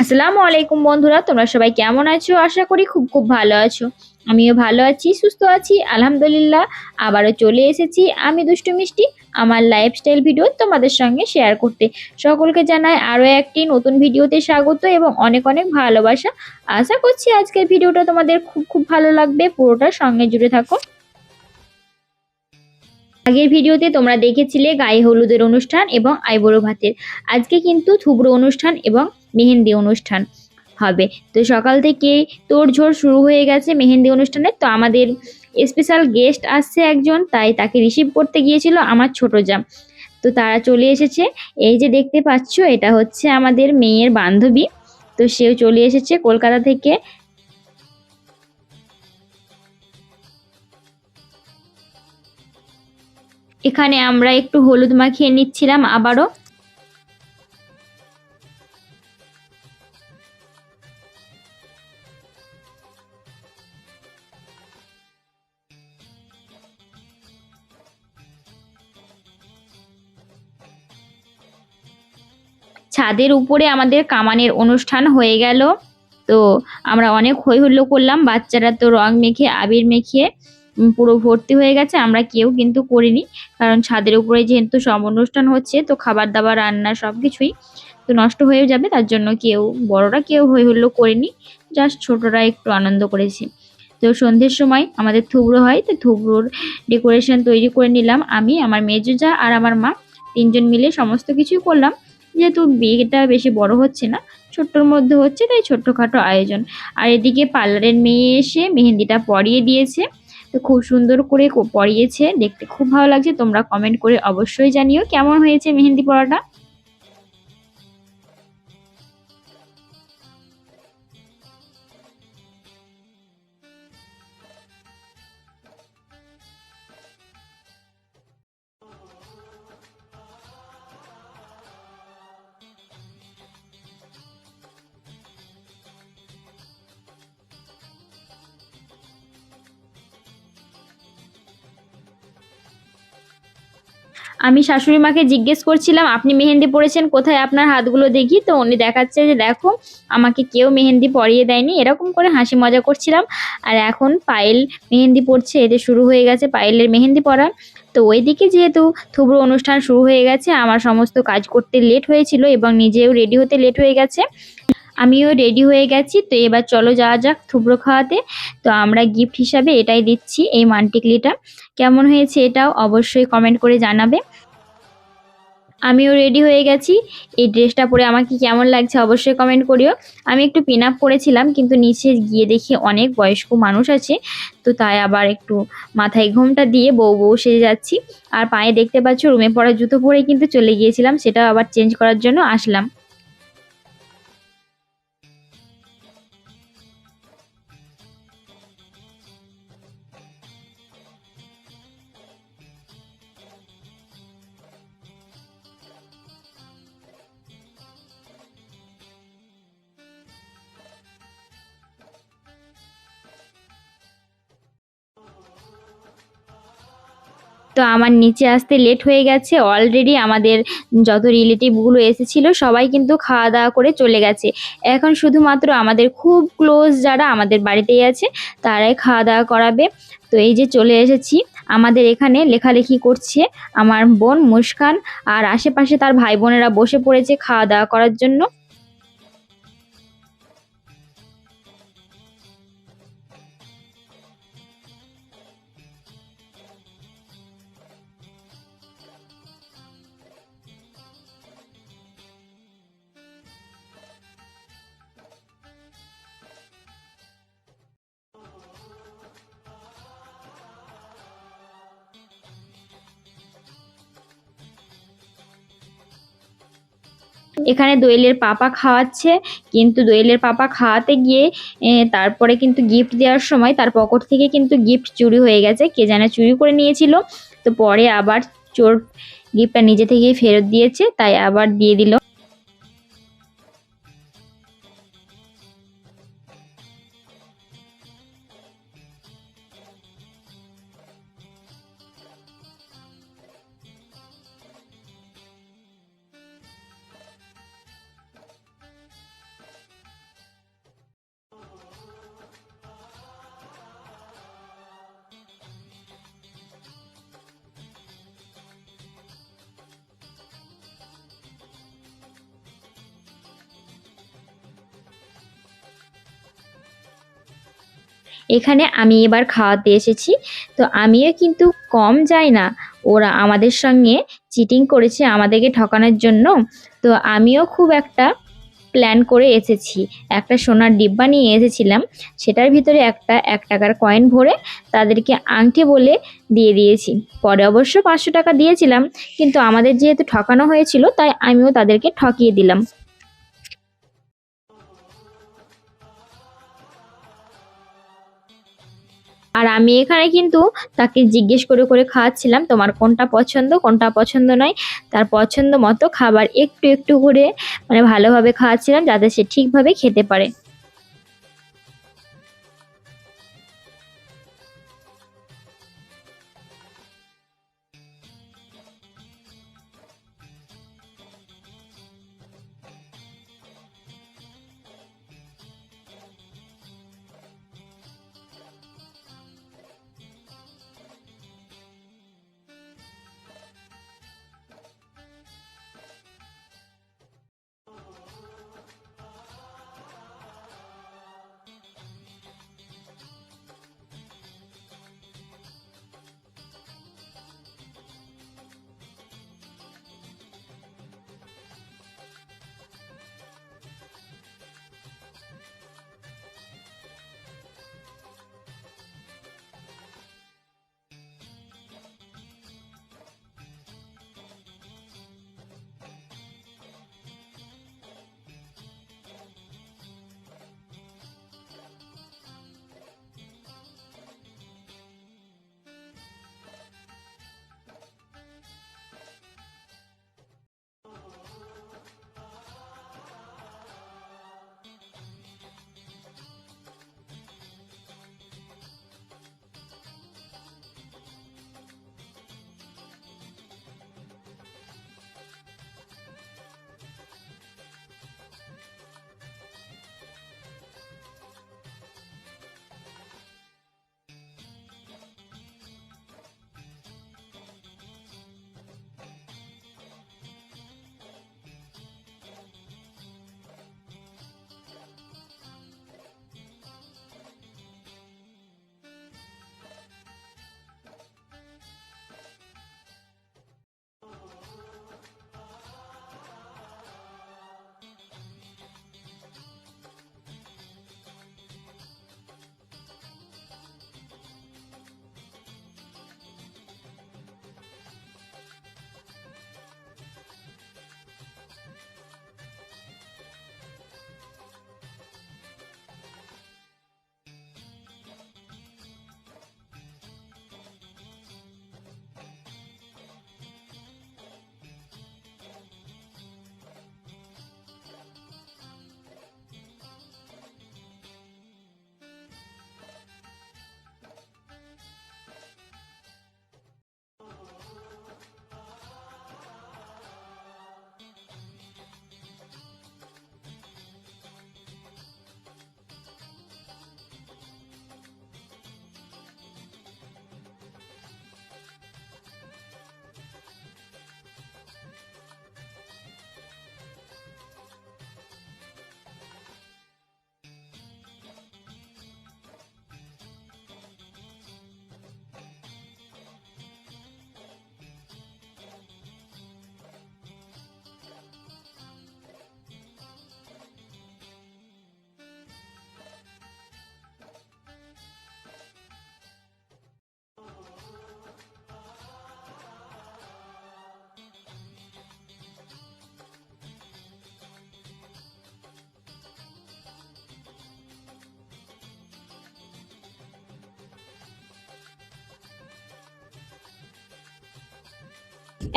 আসসালামু আলাইকুম বন্ধুরা, তোমরা সবাই কেমন আছো? আশা করি খুব খুব ভালো আছো। আমিও ভালো আছি, সুস্থ আছি, আলহামদুলিল্লাহ। আবারও চলে এসেছি আমি দুষ্টু মিষ্টি, আমার লাইফস্টাইল ভিডিও তোমাদের সঙ্গে শেয়ার করতে। সকলকে জানাই আরও একটি নতুন ভিডিওতে স্বাগত এবং অনেক অনেক ভালোবাসা। আশা করছি আজকের ভিডিওটা তোমাদের খুব খুব ভালো লাগবে, পুরোটা সঙ্গে জুড়ে থাকো। আগের ভিডিওতে তোমরা দেখেছিলে গায়ে হলুদের অনুষ্ঠান এবং আইবুড়ো ভাতের। আজকে কিন্তু থুবড়ো অনুষ্ঠান এবং মেহেন্দি অনুষ্ঠান হবে। তো সকাল থেকে তোড়ঝোড় শুরু হয়ে গেছে মেহেন্দি অনুষ্ঠানে। তো আমাদের স্পেশাল গেস্ট আসছে একজন, তাই তাকে রিসিভ করতে গিয়েছিল আমার ছোট জাম। তো তারা চলে এসেছে। এই যে দেখতে পাচ্ছ, এটা হচ্ছে আমাদের মেয়ের বান্ধবী। তো সেও চলে এসেছে কলকাতা থেকে। এখানে আমরা একটু হলুদ মাখিয়ে নিচ্ছিলাম আবারও। ছাদের উপরে আমাদের কামানের অনুষ্ঠান হয়ে গেল। তো আমরা অনেক হই হুল্লো করলাম, বাচ্চারা তো রং মেখে, আবির মেখে পুরো ভর্তি হয়ে গেছে, আমরা কেউ কিন্তু করিনি। কারণ ছাদের উপরে যেহেতু সব অনুষ্ঠান হচ্ছে, তো খাবার দাবার, রান্না সব কিছুই তো নষ্ট হয়ে যাবে, তার জন্য কেউ, বড়রা কেউ হই হুল্লো করেনি জাস্ট ছোটরা একটু আনন্দ করেছি। তো সন্ধ্যের সময় আমাদের থুবড়ো হয়, তো থুবড়োর ডেকোরেশন তৈরি করে নিলাম আমি, আমার মেজুজা আর আমার মা, তিনজন মিলে সমস্ত কিছুই করলাম। যেহেতু বিয়েটা বেশি বড় হচ্ছে না, ছোট্টর মধ্যে হচ্ছে তাই ছোট্টখাটো আয়োজন। আর এদিকে পার্লারের মেয়ে এসে মেহেন্দিটা পরিয়ে দিয়েছে, তো খুব সুন্দর করে পরিয়েছে, দেখতে খুব ভালো লাগছে, তোমরা কমেন্ট করে অবশ্যই জানিও। কেমন হয়েছে মেহেন্দি পরাটা? আমি শাশুড়ি মাকে জিজ্ঞেস করছিলাম, আপনি মেহেন্দি পরেছেন? কোথায় আপনার হাতগুলো দেখি? তো উনি দেখাচ্ছে যে, দেখো, আমাকে কেউ মেহেন্দি পরিয়ে দেয়নি। এরকম করে হাসি মজা করছিলাম। আর এখন পায়েল মেহেন্দি পড়ছে এদের শুরু হয়ে গেছে পায়েলের মেহেন্দি পরা। তো ওইদিকে যেহেতু থুবড়ো অনুষ্ঠান শুরু হয়ে গেছে, আমার সমস্ত কাজ করতে লেট হয়েছিল এবং নিজেও রেডি হতে লেট হয়ে গেছে। আমিও রেডি হয়ে গেছি। তো এবার চলো যাওয়া যাক থুবড়ো খাওয়াতে। তো আমরা গিফট হিসাবে এটাই দিচ্ছি, এই মানটিকলিটা। কেমন হয়েছে এটাও অবশ্যই কমেন্ট করে জানাবে। আমিও রেডি হয়ে গেছি। এই ড্রেসটা পরে আমাকে কেমন লাগছে অবশ্যই কমেন্ট করিও। আমি একটু পিন আপ করেছিলাম, কিন্তু নিচে গিয়ে দেখি অনেক বয়স্ক মানুষ আছে। তো তাই আবার একটু মাথায় ঘোমটা দিয়ে বউ বউ সেজে যাচ্ছি। আর পায়ে দেখতে পাচ্ছ, রুমে পড়া জুতো পরে কিন্তু চলে গিয়েছিলাম সেটা আবার চেঞ্জ করার জন্য আসলাম। তো আমার নিচে আসতে লেট হয়ে গেছে। অলরেডি আমাদের যত রিলেটিভগুলো এসেছিল, সবাই কিন্তু খাওয়া দাওয়া করে চলে গেছে। এখন শুধুমাত্র আমাদের খুব ক্লোজ যারা আমাদের বাড়িতেই আছে, তারাই খাওয়া দাওয়া করাবে। তো এই যে চলে এসেছি। আমাদের এখানে লেখালেখি করছে আমার বোন মুস্কান। আর আশেপাশে তার ভাই বোনেরা বসে পড়েছে খাওয়া দাওয়া করার জন্য। এখানে দোয়েলের পাপা খাওয়াচ্ছে, কিন্তু দোয়েলের পাপা খাওয়াতে গিয়ে তারপরে কিন্তু গিফট দেওয়ার সময় তার পকেট থেকে কিন্তু গিফট চুরি হয়ে গেছে, কে জানে চুরি করে নিয়েছিল। তো পরে আবার চোর গিফটটা নিজে থেকেই ফেরত দিয়েছে, তাই আবার দিয়ে দিল। এখানে আমি এবার খাওয়াতে এসেছি। তো আমিও কিন্তু কম যাই না। ওরা আমাদের সঙ্গে চিটিং করেছে আমাদেরকে ঠকানোর জন্য। তো আমিও খুব একটা প্ল্যান করে এসেছি। একটা সোনার ডিব্বা নিয়ে এসেছিলাম। সেটার ভিতরে একটা, এক টাকার কয়েন ভরে তাদেরকে আংটি বলে দিয়ে দিয়েছি। পরে অবশ্য পাঁচশো টাকা দিয়েছিলাম। কিন্তু আমাদের যেহেতু ঠকানো হয়েছিল, তাই আমিও তাদেরকে ঠকিয়ে দিলাম। আর আমি এখানে কিন্তু তাকে জিজ্ঞেস করে করে খাওয়াচ্ছিলাম, তোমার কোনটা পছন্দ কোনটা পছন্দ নয়। তার পছন্দ মতো খাবার একটু একটু করে মানে ভালোভাবে খাওয়াচ্ছিলাম যাতে সে ঠিকভাবে খেতে পারে।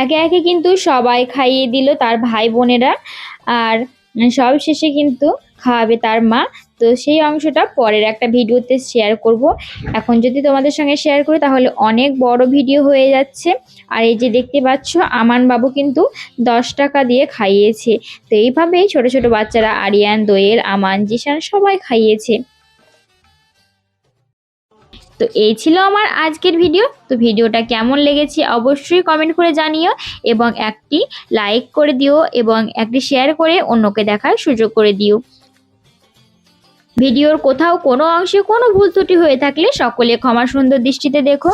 একে একে কিন্তু সবাই খাইয়ে দিল তার ভাই বোনেরা আর সব শেষে কিন্তু খাওয়াবে তার মা। তো সেই অংশটা পরের একটা ভিডিওতে শেয়ার করব। এখন যদি তোমাদের সঙ্গে শেয়ার করি তাহলে অনেক বড় ভিডিও হয়ে যাচ্ছে। আর এই যে দেখতে পাচ্ছ, আমান বাবু কিন্তু দশ টাকা দিয়ে খাইয়েছে। তো এইভাবেই ছোট ছোট বাচ্চারা আরিয়ান, দোয়েল, আমান, জিশান সবাই খাইয়েছে। তো এই ছিল আমার আজকের ভিডিও তো ভিডিওটা কেমন লেগেছে অবশ্যই কমেন্ট করে জানিও এবং একটি লাইক করে দিও এবং একটি শেয়ার করে অন্যকে দেখার সুযোগ করে দিও। ভিডিওর কোথাও কোনো অংশে কোনো ভুল ত্রুটি হয়ে থাকলে সকলে ক্ষমা সুন্দর দৃষ্টিতে দেখো।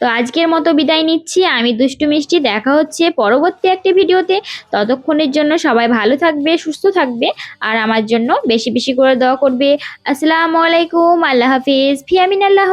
তো আজকের মতো বিদায় নিচ্ছি। আমি দুষ্টু মিষ্টি, দেখা হচ্ছে পরবর্তী একটি ভিডিওতে। ততক্ষণের জন্য সবাই ভালো থাকবে, সুস্থ থাকবে আর আমার জন্য বেশি বেশি করে দোয়া করবে। আসসালামু আলাইকুম, আল্লাহ হাফিজ, ফিয়ামিন আল্লাহ।